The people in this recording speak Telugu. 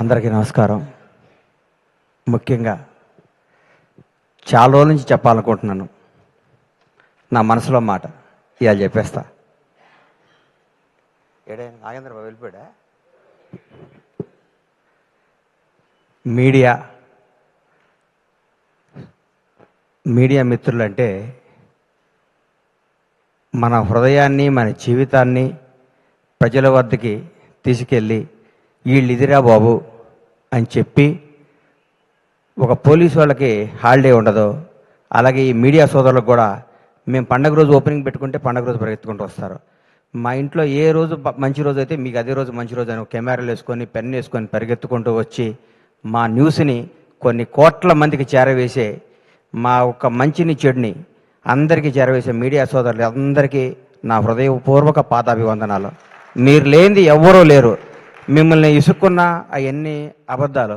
అందరికీ నమస్కారం. ముఖ్యంగా చాలా రోజుల నుంచి చెప్పాలనుకుంటున్నాను. నా మనసులో మాట. ఇవాళ చెప్పేస్తా. ఏడే నాగేంద్ర బాబు వెళ్ళిపోయా మీడియా మీడియా మిత్రులంటే మన హృదయాన్ని మన జీవితాన్ని ప్రజల వద్దకి తీసుకెళ్ళి వీళ్ళిదిరా బాబు అని చెప్పి ఒక పోలీసు వాళ్ళకి హాలిడే ఉండదు. అలాగే ఈ మీడియా సోదరులకు కూడా మేము పండగ రోజు ఓపెనింగ్ పెట్టుకుంటే పండగ రోజు పరిగెత్తుకుంటూ వస్తారు. మా ఇంట్లో ఏ రోజు మంచి రోజు అయితే మీకు అదే రోజు మంచి రోజు అని కెమెరాలు వేసుకొని పెన్ వేసుకొని పరిగెత్తుకుంటూ వచ్చి మా న్యూస్ని కొన్ని కోట్ల మందికి చేరవేసే మా ఒక మంచిని చెడుని అందరికీ చేరవేసే మీడియా సోదరులు అందరికీ నా హృదయపూర్వక పాదాభివందనాలు. మీరు లేనిది ఎవ్వరూ లేరు. మిమ్మల్ని ఇసుక్కున్న అవన్నీ అబద్ధాలు.